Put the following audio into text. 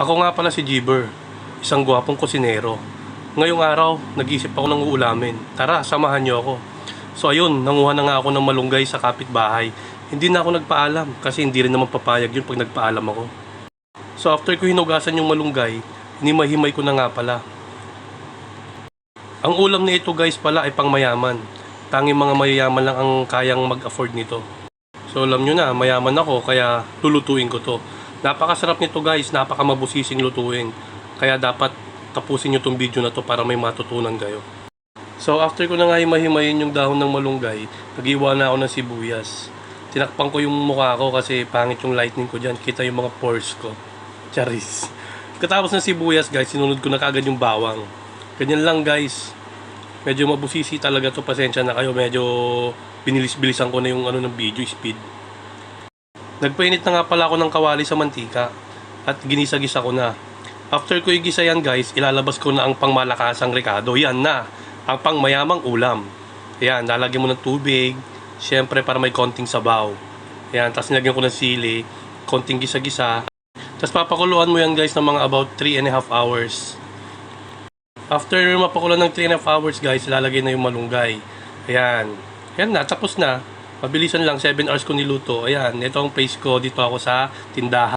Ako nga pala si Jiber, isang gwapong kusinero. Ngayong araw, nag-isip ako ng uulamin. Tara, samahan niyo ako. So ayun, nanguha na nga ako ng malunggay sa kapitbahay. Hindi na ako nagpaalam kasi hindi rin naman papayag yun pag nagpaalam ako. So after ko hinugasan yung malunggay, hinimay-himay ko na nga pala. Ang ulam na ito guys pala ay pangmayaman. Tanging mga mayayaman lang ang kayang mag-afford nito. So alam nyo na, mayaman ako kaya lulutuin ko to. Napakasarap nito guys, napakamabusising lutuin. Kaya dapat tapusin nyo tong video na to para may matutunan kayo. So after ko na nga himahimayin yung dahon ng malunggay, nagiwa na ako ng sibuyas. Tinakpan ko yung mukha ko kasi pangit yung lightning ko dyan. Kita yung mga pores ko. Charis. Katapos ng sibuyas guys, sinunod ko na kagad yung bawang. Ganyan lang guys. Medyo mabusisi talaga to Pasensya na kayo. Medyo binilis-bilisan ko na yung ano ng video speed. Nagpainit na nga pala ako ng kawali sa mantika at ginisa-gisa ko na. After ko igisa yan guys, ilalabas ko na ang pangmalakasang rekado. Yan na, ang pangmayamang ulam. Yan, lalagyan mo ng tubig, syempre para may konting sabaw. Yan, tapos nilagyan ko ng sili, konting gisa-gisa. Tapos papakuluan mo yan guys ng mga about 3 and a half hours. After mapakulo ng 3 and a half hours guys, ilalagay na yung malunggay. Ayan. Ayan na, tapos na. Mabilisan lang, 7 hours ko niluto. Ayan, ito ang place ko. Dito ako sa tindahan.